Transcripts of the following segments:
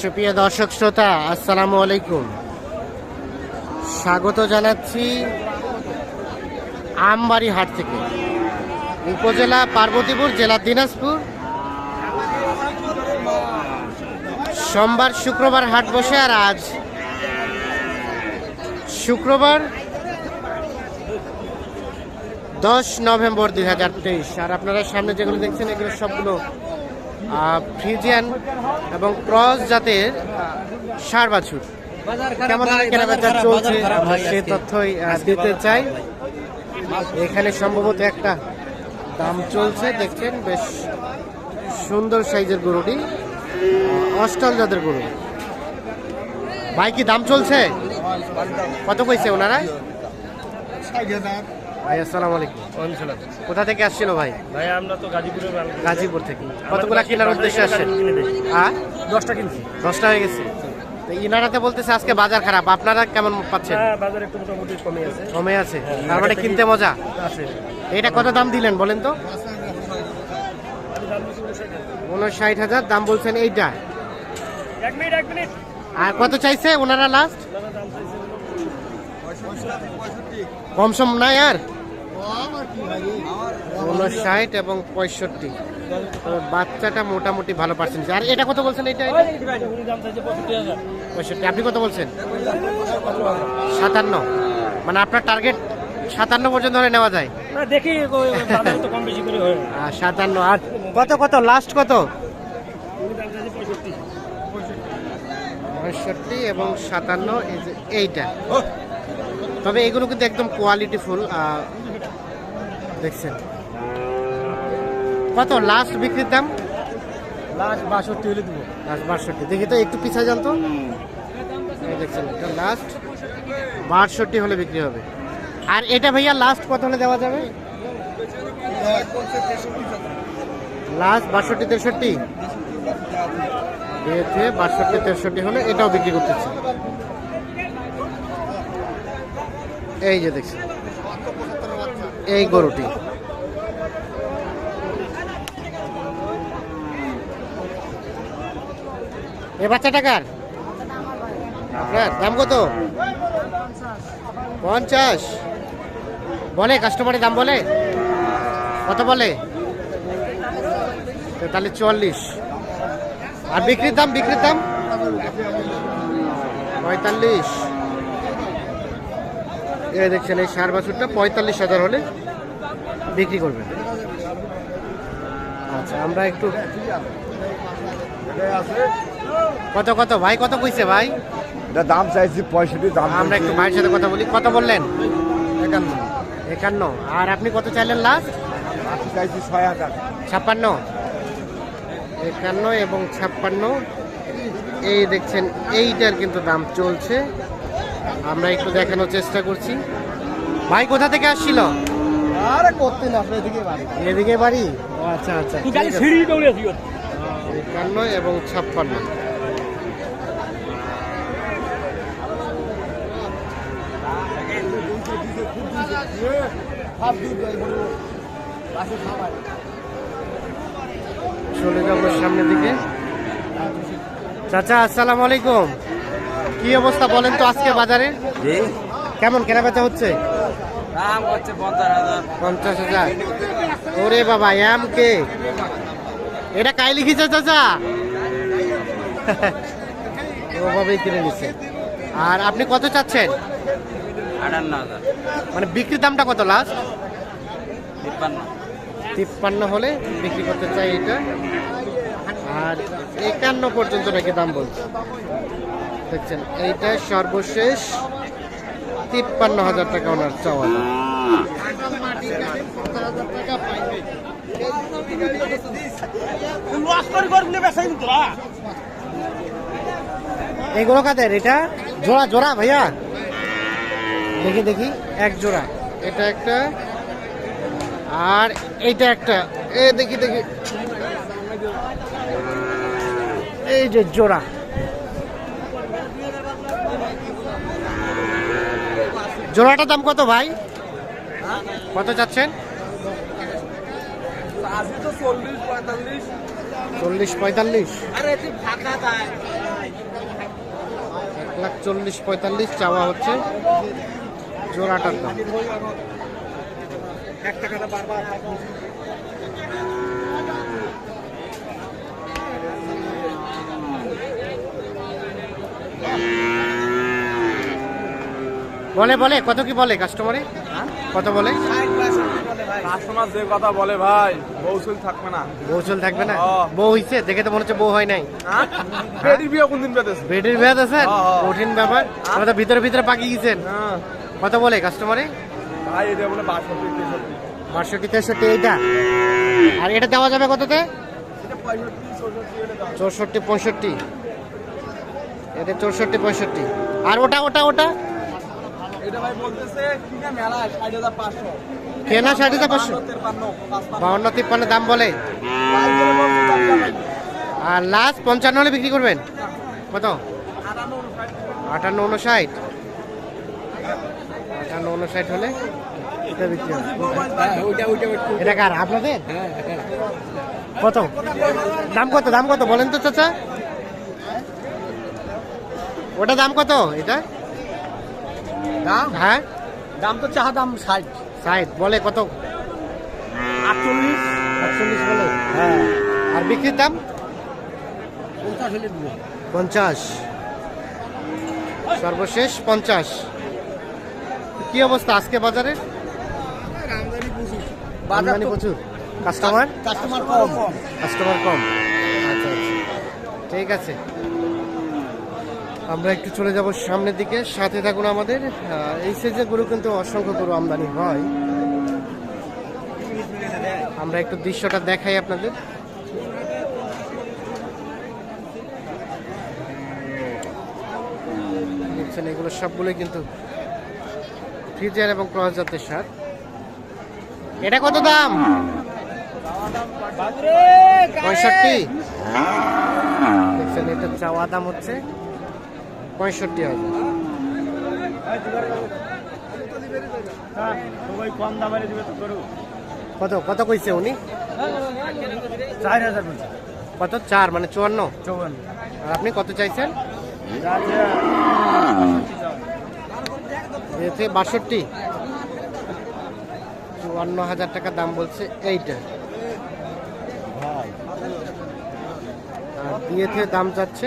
সুপ্রিয় দর্শক শ্রোতা, আসসালামু আলাইকুম। স্বাগত জানাচ্ছি আমবাড়ি হাট থেকে। উপজেলা পার্বতীপুর, জেলা দিনাজপুর। সোমবার, শুক্রবার হাট বসে আর আজ শুক্রবার দশ নভেম্বর দুই হাজার তেইশ। আর আপনারা সামনে যেগুলো দেখছেন, এগুলো সবগুলো ফ্রিজিয়ান এবং ক্রস জাতের সার বাছুর। কেমন কেনাবেচা চলছে? আমরা সে তথ্যই দিতে চাই। এখানে সম্ভবত একটা দাম চলছে দেখছেন বেশ সুন্দর সাইজের গরুটি অস্টাল জাতের গরু। ভাই কি দাম চলছে? কত কইছে ওনারা? ভাই আসসালামু আলাইকুম। কোথা থেকে আসছিল ভাই? ভাই আমরা তো গাজীপুরের গাজীপুর থেকে। কতগুলা কেনার উদ্দেশ্যে আসছেন? হ্যাঁ? দশটা কিনছি। দশটা হয়ে গেছে। ইনারাতে বলতেছে আজকে বাজার খারাপ। আপনারা কেমন পাচ্ছেন? হ্যাঁ বাজার একটু মোটামুটি কমে আছে। কমে আছে। তার মানে কিনতে মজা? আছে এটা কত দাম দিলেন বলেন তো? উনষাট হাজার দাম বলছেন এইটা। আর কত চাইছে ওনারা লাস্ট কম সম নাই আর? উনষাট এবং পঁয়ষট্টি। বাচ্চাটা মোটামুটি ভালো পার্সেন্টেজ আর এটা কত বলছেন এটা পঁয়ষট্টি। আপনি কত বলছেন? সাতান্ন। মানে আপনার টার্গেট সাতান্ন পর্যন্ত হলে নেওয়া যায়। দেখি সাতান্ন। আর কত কত? লাস্ট কত? পঁয়ষট্টি এবং সাতান্ন এইটা। তবে এগুলো কিন্তু একদম কোয়ালিটি ফুল দেখছেন। কত? লাস্ট বিক্রির দাম? লাস্ট বাষট্টি হলে দেবো। লাস্ট বাষট্টি। দেখি তো একটু পিছা যান তো। দেখছেন এটা লাস্ট বাষট্টি হলে বিক্রি হবে। আর এটা ভাইয়া লাস্ট কত হলে দেওয়া যাবে? লাস্ট বাষট্টি তেষট্টি? দিয়েছে বাষট্টি তেষট্টি হলে এটাও বিক্রি করতেছে। এই যে দেখছি এই গরুটি। এ বাচ্চা টাকার আপনার দাম কত? পঞ্চাশ। বলে কাস্টমারের দাম বলে? কত বলে? তাহলে চুয়াল্লিশ। আর বিক্রির দাম বিক্রির দাম? পঁয়তাল্লিশ। এ দেখছেন এই সার বাছুরটা পঁয়তাল্লিশ হাজার হলে বিক্রি করবেন আচ্ছা আমরা একটু কত কত ভাই কত কইছে ভাই? দাম চাইছি পঁয়ষট্টি দাম আমরা একটু ভাইয়ের সাথে কথা বলি। কত বললেন? একান্ন। একান্ন। আর আপনি কত চাইলেন লাস্ট চাইছি ছয় হাজার। ছাপ্পান্ন। একান্ন এবং ছাপ্পান্ন। এই দেখছেন এইটার কিন্তু দাম চলছে। আমরা একটু দেখানোর চেষ্টা করছি। ভাই কোথা থেকে আসছিল? আরে করতে না এদিকে বাড়ি। এদিকে বাড়ি? ও আচ্ছা আচ্ছা খালি। সিঁড়ি দৌড়ে আছি একান্ন এবং ছাপ্পান্ন। চলে যাব সামনের দিকে। চাচা আসসালামু আলাইকুম। কি অবস্থা বলেন তো আজকে বাজারে? কেমন কেনা বেচা হচ্ছে? পঞ্চাশ হাজার। ওরে বাবা এম কে? এটা কাই লিখিছে চাচা? ওভাবেই কিনে নিচ্ছে। আর আপনি কত চাচ্ছেন? আটান্ন হাজার। মানে বিক্রির দামটা কত লাস্ট তিপ্পান্ন। তিপ্পান্ন হলে বিক্রি করতে চাই এটা। আর একান্ন পর্যন্ত নাকি দাম বলছে। দেখছেন এইটা সর্বশেষ তিপ্পান্ন হাজার টাকা ওনার চাওয়া। এগুলো কাদের এটা? জোড়া জোড়া ভাইয়া? দেখি দেখি এক জোড়া। এটা একটা আর এইটা একটা। এ দেখি দেখি। এই যে জোড়া। জোড়াটা দাম কত ভাই? কত চাচ্ছেন? চল্লিশ পঁয়তাল্লিশ। দেয় লাখ চল্লিশ পঁয়তাল্লিশ চাওয়া হচ্ছে জোড়াটার দাম। বলে বলে কত কি বলে কাস্টমারে কত বলে? কাস্টমার যে কথা বলে ভাই বৌসুল থাকবে না। বউ চল থাকবে না? হ্যাঁ। বউ হইছে? দেখে তো মনে হচ্ছে বউ হয় নাই। বেডি বিয়ে কোনদিন পেতেছে বেডের ব্যাধ আছে হ্যাঁ, হ্যাঁ। কঠিন ব্যাপার। আমরা তো ভিতরে ভিতরে পাকি গেছেন হ্যাঁ। কত বলে কাস্টমারে ভাই এটা বলে বাষট্টি তেষট্টি। বাষট্টি তেষট্টি এইটা। আর এটা দেওয়া যাবে কততে? চৌষট্টি পঁয়ষট্টি। এটা চৌষট্টি পঁয়ষট্টি। আর ওটা ওটা ওটা? এটা ভাই বলতেছে কিনা মেলা ষাট হাজার পাঁচশো। কেনা ষাট হাজার পাঁচশো? বাউন্ন তিপ্পান্ন দাম বলে। আর লাস্ট পঞ্চান্ন হলে বিক্রি করবেন? কত? আটান্ন উনষাট। আটান্ন উনষাট হলে এটা বিক্রি হবে। এটা কার আপনাদের? কত? দাম কত দাম কত বলেন তো চাচা। ওটা দাম কত এটা? দাম? হ্যাঁ? দাম তো চাহা দাম ষাট। ষাট বলে কত? আটচল্লিশ আটচল্লিশ বলে। হ্যাঁ। আর বিক্রির দাম? পঞ্চাশ হলে পঞ্চাশ। সর্বশেষ পঞ্চাশ। কি অবস্থা আজকে বাজারে? আমদানি প্রচুর। কাস্টমার? কাস্টমার কম। কাস্টমার কম। আচ্ছা আচ্ছা। ঠিক আছে। আমরা একটু চলে যাব সামনের দিকে। সাথে থাকুন আমাদের। এই সাইজের গরু কিন্তু অসংখ্য গরু আমদানি হয়। আমরা একটু দৃশ্যটা দেখাই আপনাদের। দেখছেন এগুলো সবগুলোই কিন্তু ফ্রিজার এবং ক্রস জাতের সার। এটা কত দাম? পঁয়ষট্টি। দেখছেন এটা চাওয়া দাম হচ্ছে। পঁয়ষট্টি হাজার। কত কত কইছে উনি? চার হাজার কত? চার মানে চুয়ান্ন? আর আপনি কত চাইছেন? বাষট্টি। চুয়ান্ন হাজার টাকা দাম বলছে এইটা। আর বিয়েতে দাম যাচ্ছে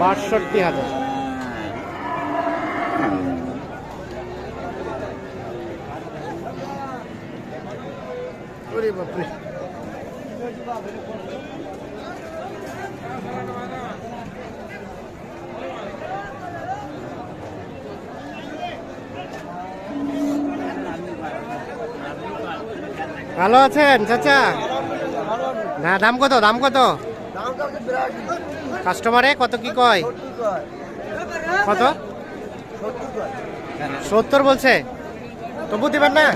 বাষট্টি হাজার। ভালো আছেন চাচা? না দাম কত দাম কত? কাস্টমারে কত কি কয়? কত? সত্তর বলছে। তবু দিবেন না?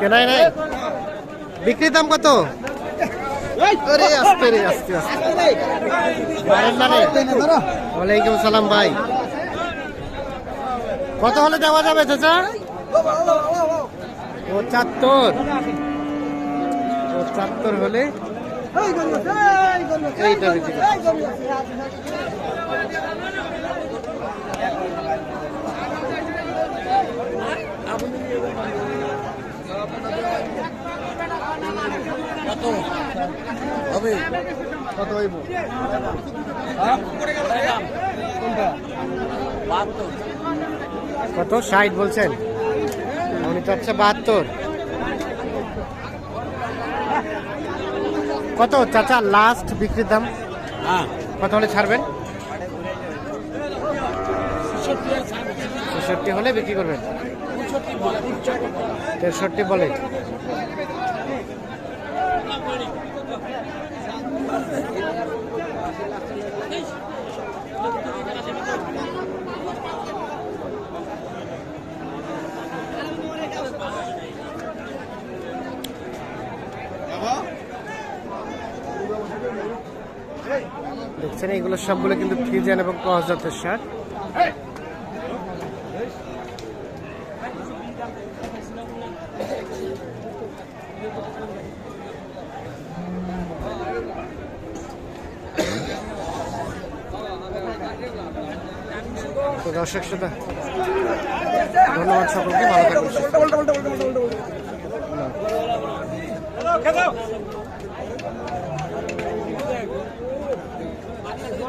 কেনাই নাই? বিক্রির দাম কত? ওয়ালাইকুম সালাম ভাই। কত হলে দেওয়া যাবে, চাচা? পঁচাত্তর। পঁচাত্তর হলে এইটা বিক্রি হবে। কত হইব কত ষাট বলছেন উনি তো হচ্ছে বাহাত্তর কত চাচা লাস্ট বিক্রির দাম? কত হলে ছাড়বেন? ছেষট্টি হলে বিক্রি করবেন। তেষট্টি বলে। দেখছেন এইগুলো সবগুলো কিন্তু ফ্রিজেন এবং ক্রস জাতের সার তো দর্শক শ্রোতা ধন্যবাদ সকলকে ভালো থাকবেন